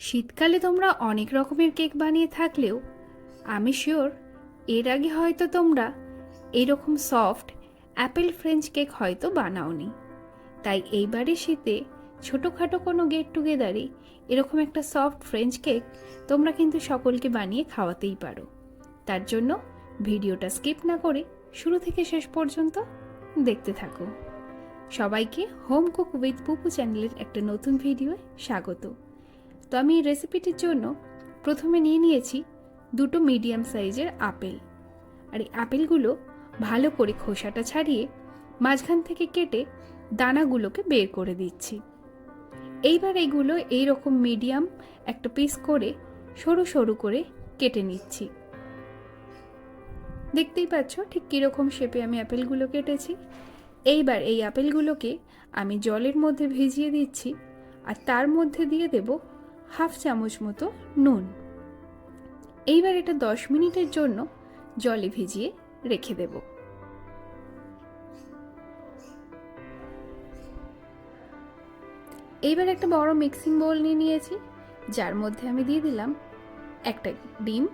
শীতকালে তোমরা অনেক রকমের কেক বানিয়ে থাকলেও, আমি শিওর এর আগে হয়তো তোমরা এরকম সফট অ্যাপেল ফ্রেঞ্চ কেক হয়তো বানাওনি। তাই এইবারে শীতে ছোটোখাটো কোনো গেট টুগেদারে এরকম একটা সফট ফ্রেঞ্চ কেক তোমরা কিন্তু সকলকে বানিয়ে খাওয়াতেই পারো। তার জন্য ভিডিওটা স্কিপ না করে শুরু থেকে শেষ পর্যন্ত দেখতে থাকো। সবাইকে হোম কুক উইথ পুপু চ্যানেলের একটা নতুন ভিডিওয়ে স্বাগত। তো আমি এই রেসিপিটির জন্য প্রথমে নিয়ে নিয়েছি দুটো মিডিয়াম সাইজের আপেল। আর এই আপেলগুলো ভালো করে খোসাটা ছাড়িয়ে মাঝখান থেকে কেটে দানাগুলোকে বের করে দিচ্ছি। এইবার এইগুলো এই রকম মিডিয়াম একটা পিস করে সরু সরু করে কেটে নিচ্ছি। দেখতেই পাচ্ছ ঠিক কীরকম শেপে আমি আপেলগুলো কেটেছি। এইবার এই আপেলগুলোকে আমি জলের মধ্যে ভিজিয়ে দিচ্ছি আর তার মধ্যে দিয়ে দেব হাফ চামচ মতো নুন। এইবার এটা দশ মিনিটের জন্য জলে ভিজিয়ে রেখে দেব। এইবার একটা বড় মিক্সিং বোল নিয়ে নিয়েছি, যার মধ্যে আমি দিয়ে দিলাম একটা ডিম।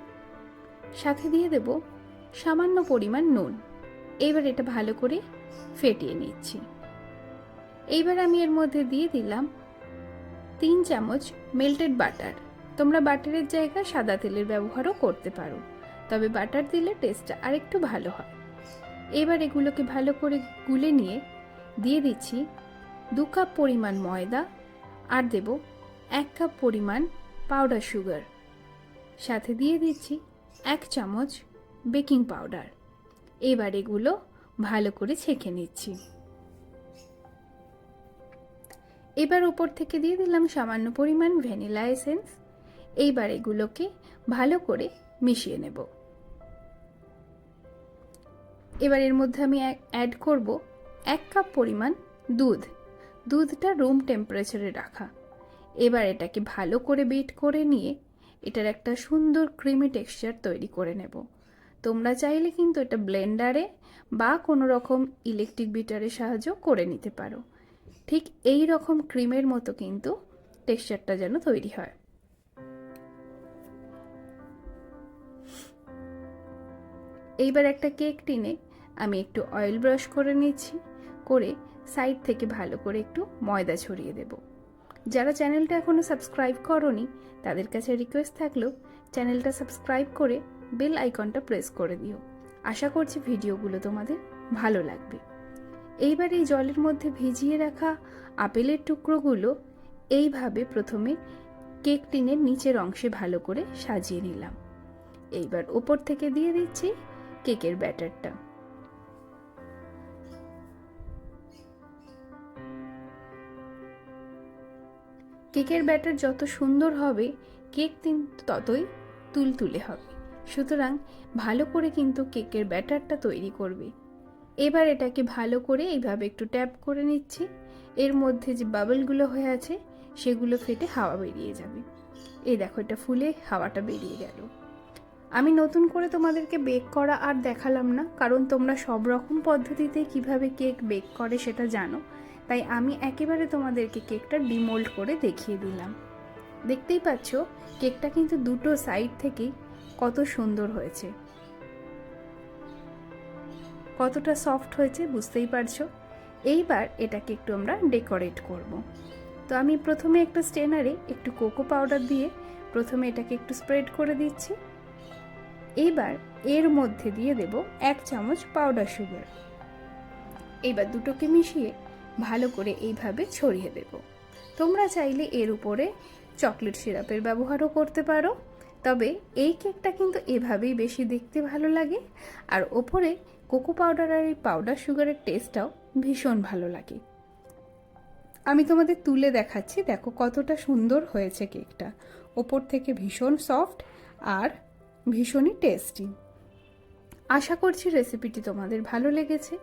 সাথে দিয়ে দেব সামান্য পরিমাণ নুন। এইবার এটা ভালো করে ফেটিয়ে নিচ্ছি। এইবার আমি এর মধ্যে দিয়ে দিলাম তিন চামচ মেল্টেড বাটার তোমরা বাটারের জায়গায় সাদা তেলের ব্যবহারও করতে পারো, তবে বাটার দিলে টেস্টটা আরেকটু ভালো হয়। এবার এগুলোকে ভালো করে গুলে নিয়ে দিয়ে দিচ্ছি দু কাপ পরিমাণ ময়দা আর দেব এক কাপ পরিমাণ পাউডার সুগার সাথে দিয়ে দিচ্ছি এক চামচ বেকিং পাউডার এবার এগুলো ভালো করে ছেঁকে নিচ্ছি। এবার উপর থেকে দিয়ে দিলাম সামান্য পরিমাণ ভ্যানিলা এসেন্স। এইবার এগুলোকে ভালো করে মিশিয়ে নেব। এবার এর মধ্যে আমি অ্যাড করব এক কাপ পরিমাণ দুধ। দুধটা রুম টেম্পারেচারে রাখা। এবার এটাকে ভালো করে বিট করে নিয়ে এটার একটা সুন্দর ক্রিমি টেক্সচার তৈরি করে নেব। তোমরা চাইলে কিন্তু এটা ব্লেন্ডারে বা কোনো রকম ইলেকট্রিক বিটারের সাহায্য করে নিতে পারো। ঠিক এই রকম ক্রিমের মতো কিন্তু টেক্সচারটা যেন তৈরি হয়। এইবার একটা কেক টিনে আমি একটু অয়েল ব্রাশ করে নিচ্ছি, করে সাইড থেকে ভালো করে একটু ময়দা ছড়িয়ে দেব। যারা চ্যানেলটা এখনও সাবস্ক্রাইব করনি, তাদের কাছে রিকোয়েস্ট থাকলেও চ্যানেলটা সাবস্ক্রাইব করে বেল আইকনটা প্রেস করে দিও। আশা করছি ভিডিওগুলো তোমাদের ভালো লাগবে। এইবার এই জলের মধ্যে ভিজিয়ে রাখা আপেলের টুকরোগুলো এইভাবে প্রথমে কেক টিনের নিচের অংশে ভালো করে সাজিয়ে নিলাম। এইবার ওপর থেকে দিয়ে দিচ্ছি কেকের ব্যাটারটা। কেকের ব্যাটার যত সুন্দর হবে, কেক কিন্তু ততই তুলতুলে হবে। সুতরাং ভালো করে কিন্তু কেকের ব্যাটারটা তৈরি করবে। এবার এটাকে ভালো করে এইভাবে একটু ট্যাপ করে নিচ্ছি। এর মধ্যে যে বাবলগুলো হয়ে আছে, সেগুলো ফেটে হাওয়া বেরিয়ে যাবে। এই দেখো, এটা ফুলে হাওয়াটা বেরিয়ে গেল। আমি নতুন করে তোমাদেরকে বেক করা আর দেখালাম না, কারণ তোমরা সব রকম পদ্ধতিতে কীভাবে কেক বেক করে সেটা জানো। তাই আমি একেবারে তোমাদেরকে কেকটা ডিমোল্ড করে দেখিয়ে দিলাম। দেখতেই পাচ্ছ কেকটা কিন্তু দুটো সাইড থেকেই কত সুন্দর হয়েছে। কতটা সফট হয়েছে বুঝতেই পারছ? এইবার এটাকে একটু আমরা ডেকোরেট করব। তো আমি প্রথমে একটা স্টেনারে একটু কোকো পাউডার দিয়ে প্রথমে এটাকে একটু স্প্রেড করে দিচ্ছি। এইবার এর মধ্যে দিয়ে দেব এক চামচ পাউডার সুগার। এইবার দুটোকে মিশিয়ে ভালো করে এইভাবে ছড়িয়ে দেব। তোমরা চাইলে এর উপরে চকলেট সিরাপের ব্যবহারও করতে পারো। তবে এই কেকটা কিন্তু এভাবেই বেশি দেখতে ভালো লাগে। আর ওপরে কোকো পাউডার আর এই পাউডার সুগারের টেস্টটাও ভীষণ ভালো লাগে। আমি তোমাদের তুলে দেখাচ্ছি, দেখো কতটা সুন্দর হয়েছে কেকটা। ওপর থেকে ভীষণ সফট আর ভীষণই টেস্টি আশা করছি রেসিপিটি তোমাদের ভালো লেগেছে।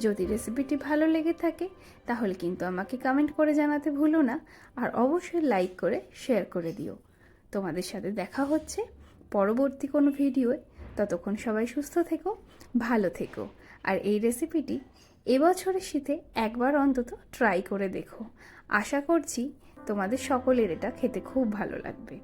যদি রেসিপিটি ভালো লেগে থাকে, তাহলে কিন্তু আমাকে কমেন্ট করে জানাতে ভুলো না আর অবশ্যই লাইক করে শেয়ার করে দিও। তোমাদের সাথে দেখা হচ্ছে পরবর্তী কোনো ভিডিওয়ে ততক্ষণ সবাই সুস্থ থেকো, ভালো থেকো। আর এই রেসিপিটি এবছরের শীতে একবার অন্তত ট্রাই করে দেখো। আশা করছি তোমাদের সকলের এটা খেতে খুব ভালো লাগবে।